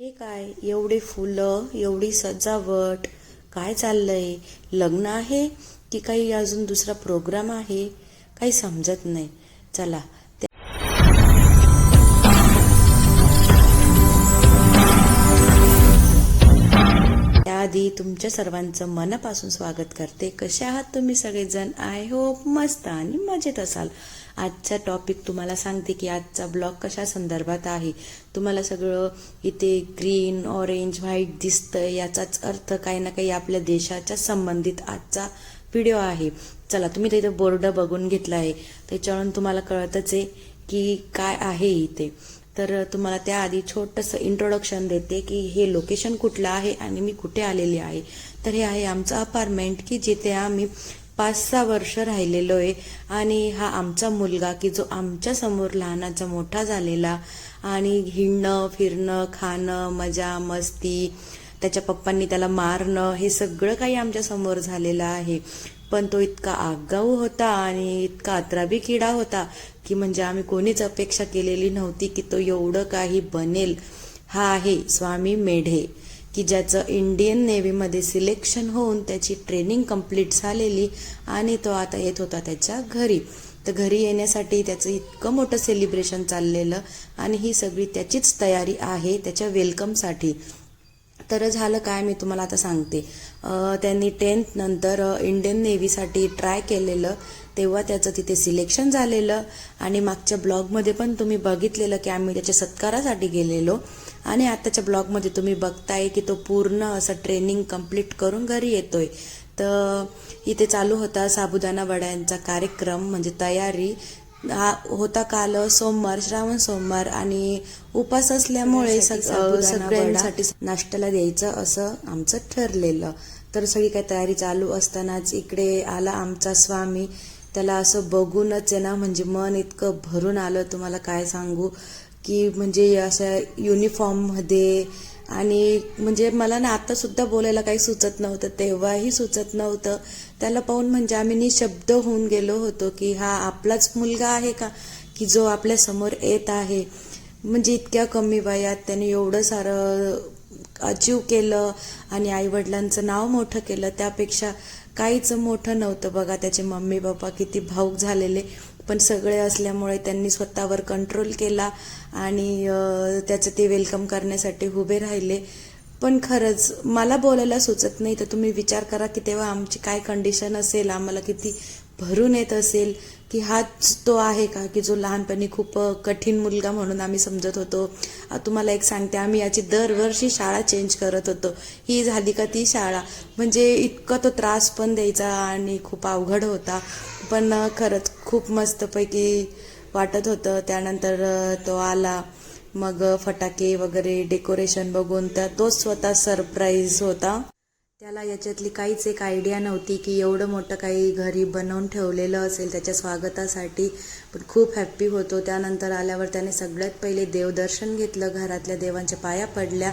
हे काय? एवढे फुलं एवढी सजावट. काय चाललंय? लग्न आहे की काही अजून दुसरा प्रोग्राम आहे? काही समजत नाही. चला. त्या- त्याआधी तुमच्या सर्वांचं मनापासून स्वागत करते. कसे आहात तुम्ही सगळेजण? आय होप मस्त आणि मजेत असाल. आजचा टॉपिक तुम्हाला सांगते की आजचा ब्लॉग कशा संदर्भात आहे. तुम्हाला सगळं इथे ग्रीन ऑरेंज व्हाईट दिसतं याचाच अर्थ काही ना काही आपल्या देशाच्या संबंधित आजचा व्हिडिओ आहे. चला तुम्ही तिथे बोर्ड बघून घेतला आहे त्याच्यावरून तुम्हाला कळतच आहे की काय आहे इथे. तर तुम्हाला त्याआधी छोटंसं इंट्रोडक्शन देते की हे लोकेशन कुठलं आहे आणि मी कुठे आलेले आहे. तर हे आहे आमचं अपार्टमेंट की जिथे आम्ही पाच सहा वर्ष राहिलेलो आहे आणि हा आमचा मुलगा की जो आमच्यासमोर लहानाचा मोठा झालेला आणि हिंडणं फिरणं खाणं मजा मस्ती त्याच्या पप्पांनी त्याला मारणं हे सगळं काही आमच्यासमोर झालेलं आहे. पण तो इतका आगाऊ होता आणि इतका अत्राबी किडा होता की म्हणजे आम्ही कोणीच अपेक्षा केलेली नव्हती की तो एवढं काही बनेल. हा आहे स्वामी मेढे. की ज्याचं इंडियन नेव्हीमध्ये सिलेक्शन होऊन त्याची ट्रेनिंग कंप्लीट झालेली आणि तो आता येत होता त्याच्या घरी. तर घरी येण्यासाठी त्याचं इतकं मोठं सेलिब्रेशन चाललेलं आणि ही सगळी त्याचीच तयारी आहे त्याच्या वेलकमसाठी तर झालं काय मी तुम्हाला आता सांगते. त्यांनी टेन्थ नंतर इंडियन नेव्हीसाठी ट्राय केलेलं तेव्हा त्याचं तिथे सिलेक्शन झालेलं आणि मागच्या ब्लॉगमध्ये पण तुम्ही बघितलेलं की आम्ही त्याच्या सत्कारासाठी गेलेलो. आणि आताच्या ब्लॉगमध्ये तुम्ही बघताय की तो पूर्ण असं ट्रेनिंग कंप्लीट करून घरी येतोय. तर इथे चालू होता साबुदाणा वड्यांचा कार्यक्रम म्हणजे तयारी. हा होता काल सोमवार श्रावण सोमवार आणि उपास असल्यामुळे सगळ्यांसाठी नाश्त्याला द्यायचं असं आमचं ठरलेलं. तर सगळी काही तयारी चालू असतानाच इकडे आला आमचा स्वामी. त्याला असं बघूनच आहे ना म्हणजे मन इतकं भरून आलं. तुम्हाला काय सांगू? की म्हणजे अशा युनिफॉर्ममध्ये आणि म्हणजे मला ना आत्तासुद्धा बोलायला काही सुचत नव्हतं तेव्हाही सुचत नव्हतं. त्याला पाहून म्हणजे आम्ही निशब्द होऊन गेलो होतो की हा आपलाच मुलगा आहे का? की जो आपल्यासमोर येत आहे. म्हणजे इतक्या कमी वयात त्याने एवढं सारं अचीव केलं आणि आईवडिलांचं नाव मोठं केलं. त्यापेक्षा काहीच मोठं नव्हतं बघा त्याचे मम्मी पप्पा किती भाऊक झालेले. पण सगळे असल्यामुळे त्यांनी स्वतःवर कंट्रोल केला आणि त्याचं ते वेलकम करण्यासाठी उभे राहिले. पण खरंच मला बोलायला सुचत नाही. तर तुम्ही विचार करा की तेव्हा आमची काय कंडिशन असेल आम्हाला किती भरून येत असेल की हाच तो आहे का? की जो लहानपणी खूप कठीण मुलगा म्हणून आम्ही समजत होतो. तुम्हाला एक सांगते आम्ही याची दरवर्षी शाळा चेंज करत होतो. ही झाली का ती शाळा. म्हणजे इतका तो त्रास पण द्यायचा आणि खूप अवघड होता. पण खरंच खूप मस्तपैकी वाटत होतं. त्यानंतर तो आला. मग फटाके वगैरे डेकोरेशन बघून तर तोच स्वतः सरप्राईज होता. त्याला याच्यातली काहीच एक आयडिया नव्हती की एवढं मोठं काही घरी बनवून ठेवलेलं असेल त्याच्या स्वागतासाठी. पण खूप हॅप्पी होतो. त्यानंतर आल्यावर त्याने सगळ्यात पहिले देवदर्शन घेतलं घरातल्या देवांच्या पाया पडल्या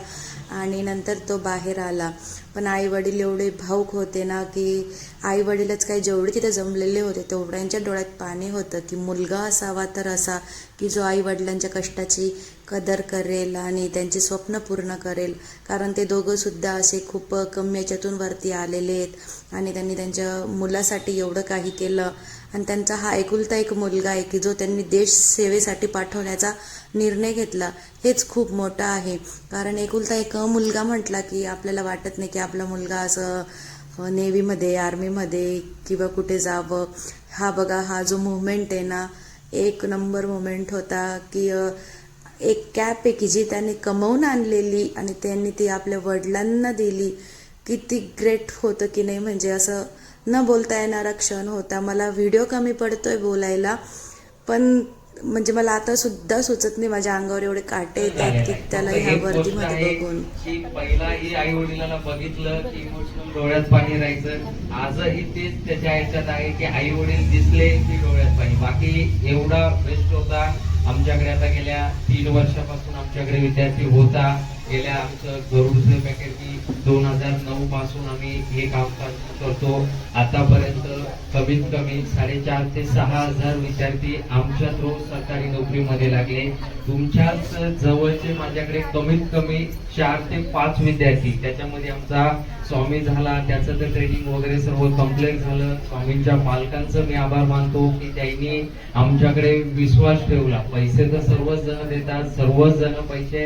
आणि नंतर तो बाहेर आला. पण आई वडील एवढे भाऊक होते ना की आई वडीलच काही जेवढे तिथे जमलेले होते तेवढ्यांच्या डोळ्यात पाणी होतं की मुलगा असावा तर असा की जो आई वडिलांच्या कष्टाची कदर करेल आणि त्यांची स्वप्न पूर्ण करेल. कारण ते दोघंसुद्धा असे खूप कमी याच्यातून वरती आलेले आहेत आणि त्यांनी त्यांच्या मुलासाठी एवढं काही केलं आणि त्यांचा हा एकुलता एक मुलगा आहे की जो त्यांनी देश सेवेसाठी पाठवण्याचा निर्णय घेतला हेच खूप मोठं आहे. कारण एकुलता एक मुलगा म्हटला की आपल्याला वाटत नाही की आपला मुलगा असं नेव्हीमध्ये आर्मीमध्ये किंवा कुठे जावं. हा बघा हा जो मुवमेंट आहे ना एक नंबर मुवमेंट होता की एक कॅप आहे की जी त्यांनी कमवून आणलेली आणि त्यांनी ती आपल्या वडिलांना दिली. किती ग्रेट होतं की नाही म्हणजे असं न बोलता येणारा क्षण होता. मला व्हिडिओ कमी पडतोय बोलायला पण म्हणजे मला आता सुद्धा सुचत नाही माझ्या अंगावर एवढे काटे येतात की त्याला ह्या वर्दीमध्ये बघून. आई वडिलांना बघितलं की डोळ्यात पाणी राहायचं. आजही तेच त्याच्या ह्याच्यात आहे की आई वडील दिसले की डोळ्यात पाणी. बाकी एवढा बेस्ट होता. आमच्याकडे आता गेल्या तीन वर्षापासून आमच्याकडे विद्यार्थी होता. गेल्या आमचं गरुडचं पॅकेट की दोन हजार नऊ पासून आम्ही हे काम करतो. आतापर्यंत कमीत कमी साडेचार ते सहा हजार विद्यार्थी आमच्या थ्रू सरकारी नोकरीमध्ये लागले. तुमच्याच जवळचे माझ्याकडे कमीत कमी चार ते पाच विद्यार्थी त्याच्यामध्ये आमचा स्वामी झाला त्याचं तर ट्रेनिंग वगैरे सर्व कंप्लीट झालं. स्वामींच्या पालकांचं मी आभार मानतो की त्यांनी आमच्याकडे विश्वास ठेवला. पैसे तर सर्वच जण देतात सर्वच जण पैसे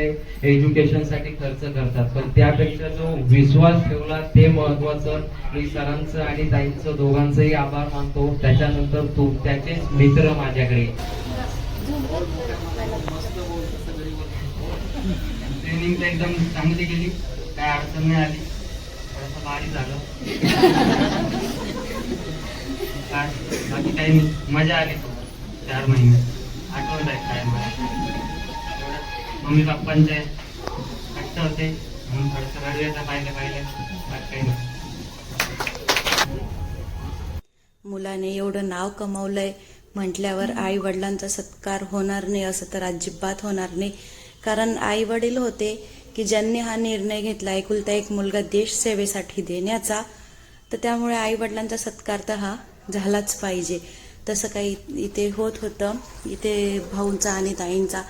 एज्युकेशनसाठी खर्च करतात. पण त्यापेक्षा जो विश्वास ठेवला ते महत्वाचं. मी सरांचं आणि ताईंचं दोघांचंही आभार मानतो. त्याच्यानंतर तू त्याचेच मित्र माझ्याकडे. ट्रेनिंग तर एकदम चांगली गेली काय अडचण नाही आली. थोडंसं भारी झालं. काय? बाकी काही नाही. मजा आली तो चार महिने. आठवत आहे काय मला. एवढं मम्मी पप्पांचे कष्ट होते. म्हणून थोडंसं रडवेचं पाहिलं पाहिलं. बाकी काही नाही. मुलाने एवढं नाव कमवलंय. म्हटल्यावर आई वडिलांचा सत्कार होणार नाही असं तर अजिबात होणार नाही. कारण आई वडील होते. की ज्यांनी हा निर्णय घेतला एकुलता एक मुलगा देश सेवेसाठी देण्याचा तर त्यामुळे आईवडिलांचा सत्कार तर हा झालाच पाहिजे. तसं काही इथे होत होतं. इथे भाऊंचा आणि ताईंचा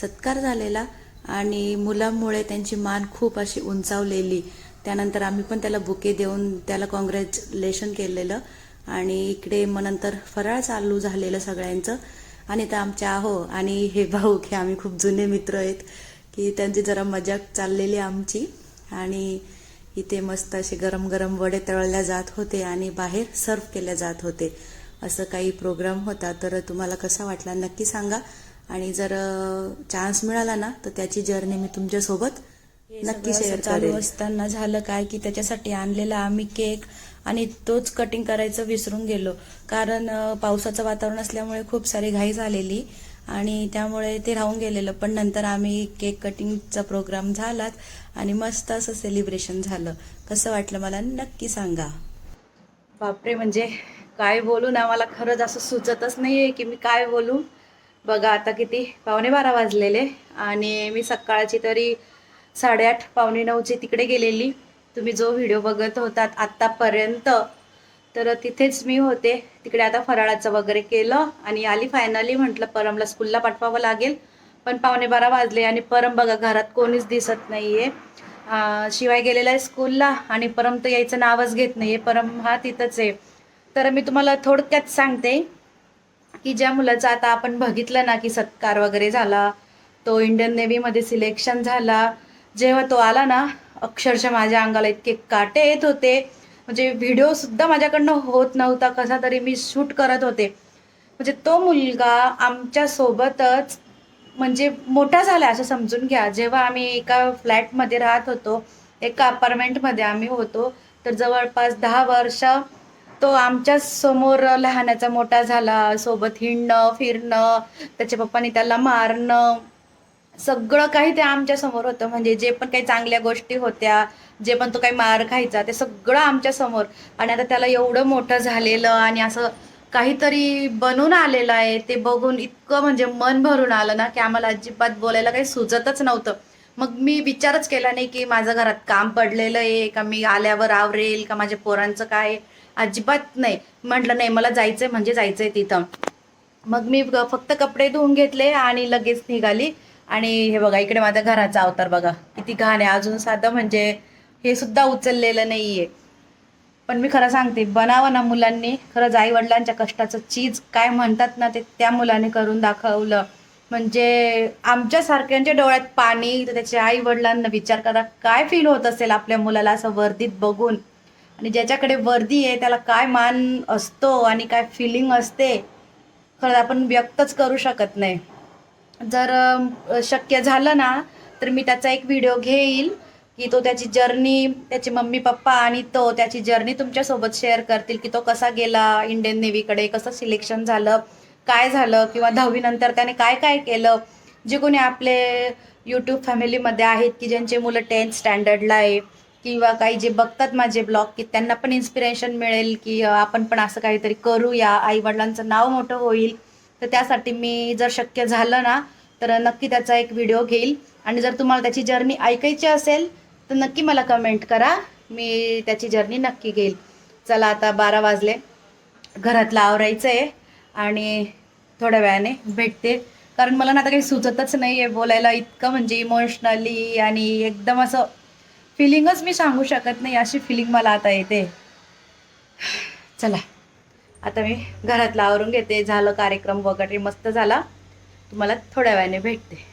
सत्कार झालेला आणि मुलामुळे त्यांची मान खूप अशी उंचावलेली. त्यानंतर आम्ही पण त्याला बुके देऊन त्याला कॉंग्रॅच्युलेशन केलेलं आणि इकडे मग नंतर फराळ चालू झालेलं सगळ्यांचं. आणि तर आमच्या हो आणि हे भाऊ हे आम्ही खूप जुने मित्र आहेत. की त्यांची जरा मजाक चाललेली आमची. आणि इथे मस्त असे गरम गरम वडे तळल्या जात होते आणि बाहेर सर्व केल्या जात होते. असं काही प्रोग्राम होता. तर तुम्हाला कसा वाटला नक्की सांगा. आणि जर चान्स मिळाला ना तर त्याची जर्नी मी तुमच्यासोबत नक्की शेअर चालू असताना झालं काय की त्याच्यासाठी आणलेला आम्ही केक आणि तोच कटिंग करायचं विसरून गेलो. कारण पावसाचं वातावरण असल्यामुळे खूप सारी घाई झालेली. आणि त्यामुळे ते राहून गेलेलं. पण नंतर आम्ही केक कटिंगचा प्रोग्राम झालाच आणि मस्त असं सेलिब्रेशन झालं. कसं वाटलं मला नक्की सांगा. बापरे म्हणजे काय बोलू ना मला खरंच असं सुचतच नाही आहे की मी काय बोलू. बघा आता किती पावणे बारा वाजलेले आणि मी सकाळची तरी साडेआठ पावणे नऊची तिकडे गेलेली. तुम्ही जो व्हिडिओ बघत होतात आत्तापर्यंत तर तिथेच मी होते. तिकडे आता फराळाचं वगैरे केलं आणि आली फायनली म्हटलं परमला स्कूलला पाठवावं लागेल. पण पावणे बारा वाजले आणि परम बघा घरात कोणीच दिसत नाही आहे शिवाय गेलेला आहे स्कूलला आणि परम तर यायचं नावच घेत नाही आहे परम हा तिथंच आहे. तर मी तुम्हाला थोडक्यात सांगते की ज्या मुलाचं आता आपण बघितलं ना की सत्कार वगैरे झाला तो इंडियन नेव्हीमध्ये सिलेक्शन झाला. जेव्हा तो आला ना अक्षरशः माझ्या अंगाला इतके काटे येत होते. म्हणजे व्हिडिओसुद्धा माझ्याकडनं होत नव्हता कसा तरी मी शूट करत होते. म्हणजे तो मुलगा आमच्यासोबतच म्हणजे मोठा झाला असं समजून घ्या. जेव्हा आम्ही एका फ्लॅटमध्ये राहत होतो एका अपार्टमेंटमध्ये आम्ही होतो तर जवळपास दहा वर्ष तो आमच्यासमोर लहानाचा मोठा झाला. सोबत हिंडणं फिरणं त्याच्या पप्पांनी त्याला मारणं सगळं काही ते आमच्यासमोर होतं. म्हणजे जे पण काही चांगल्या गोष्टी होत्या जे पण तो काही मार खायचा ते सगळं आमच्यासमोर. आणि आता त्याला एवढं मोठं झालेलं आणि असं काहीतरी बनून आलेलं आहे ते बघून इतकं म्हणजे मन भरून आलं ना की आम्हाला अजिबात बोलायला काही सुचतच नव्हतं. मग मी विचारच केला नाही की माझं घरात काम पडलेलं आहे का? मी आल्यावर आवरेल का? माझ्या पोरांचं काय? अजिबात नाही. म्हटलं नाही मला जायचंय म्हणजे जायचंय तिथं. मग मी फक्त कपडे धुवून घेतले आणि लगेच निघाली. आणि हे बघा इकडे माझ्या घराचा अवतार बघा. किती घाण आहे. अजून साधं म्हणजे हे सुद्धा उचललेलं नाही आहे पण मी खरं सांगते बनावं ना मुलांनी. खरंच आई वडिलांच्या कष्टाचं चीज काय म्हणतात ना ते त्या मुलाने करून दाखवलं. म्हणजे आमच्यासारख्यांच्या म्हणजे डोळ्यात पाणी तर त्याच्या आई वडिलांना विचार करा काय फील होत असेल आपल्या मुलाला असं वर्दीत बघून? आणि ज्याच्याकडे वर्दी आहे त्याला काय मान असतो आणि काय फिलिंग असते खरंच आपण व्यक्तच करू शकत नाही. जर शक्य झालं ना तर मी त्याचा एक व्हिडिओ घेईल की तो त्याची जर्नी त्याचे मम्मी पप्पा आणि तो त्याची जर्नी तुमच्यासोबत शेअर करतील की तो कसा गेला इंडियन नेव्हीकडे कसं सिलेक्शन झालं काय झालं किंवा दहावीनंतर त्याने काय काय केलं जे कोणी आपले यूट्यूब फॅमिलीमध्ये आहेत की ज्यांचे मुलं टेन्थ स्टँडर्डला आहे किंवा काही जे बघतात माझे ब्लॉग की त्यांना पण इन्स्पिरेशन मिळेल की आपण पण असं काहीतरी करूया आई वडिलांचं नाव मोठं होईल. तर त्यासाठी मी जर शक्य झालं ना तर नक्की त्याचा एक व्हिडिओ घेईल. आणि जर तुम्हाला त्याची जर्नी ऐकायची असेल तर नक्की मला कमेंट करा. मी त्याची जर्नी नक्की घेईल. चला आता बारा वाजले. घरातलं आवरायचं आहे आणि थोड्या वेळाने भेटते. कारण मला ना आता काही सुचतच नाही आहे बोलायला इतकं म्हणजे इमोशनली आणि एकदम असं फिलिंगच मी सांगू शकत नाही अशी फिलिंग मला आता येते. चला. आता मी घरातलं आवरून घेते. झालं कार्यक्रम वगैरे मस्त झाला. तुम्हाला थोड्या वेळाने भेटते.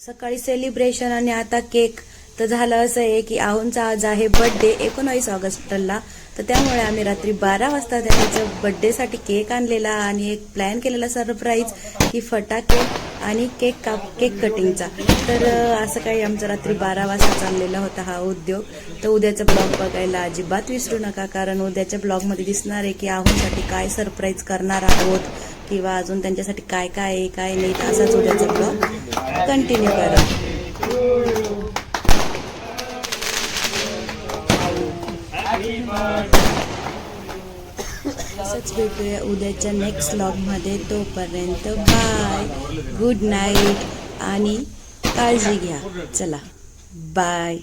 सकाळी सेलिब्रेशन आणि आता केक तर झालं असं आहे की आहुंचा आज आहे बर्थडे एकोणावीस ऑगस्टला. तर त्यामुळे आम्ही रात्री बारा वाजता त्याच्या बर्थडेसाठी केक आणलेला आणि एक प्लॅन केलेला सरप्राईज की फटाके आणि केक काप केक कटिंगचा तर असं काही आमचं रात्री बारा वाजता चाललेला होता हा उद्योग. तर उद्याचा ब्लॉग बघायला अजिबात विसरू नका कारण उद्याच्या ब्लॉगमध्ये दिसणार आहे की आहुंसाठी काय सरप्राईज करणार आहोत किंवा अजून त्यांच्यासाठी काय काय आहे काय नाही असाच उद्याचा ब्लॉग कंटिन्यू करा. असंच भेटूया उद्याच्या नेक्स्टमध्ये. तोपर्यंत बाय गुड नाईट आणि काळजी घ्या. चला. बाय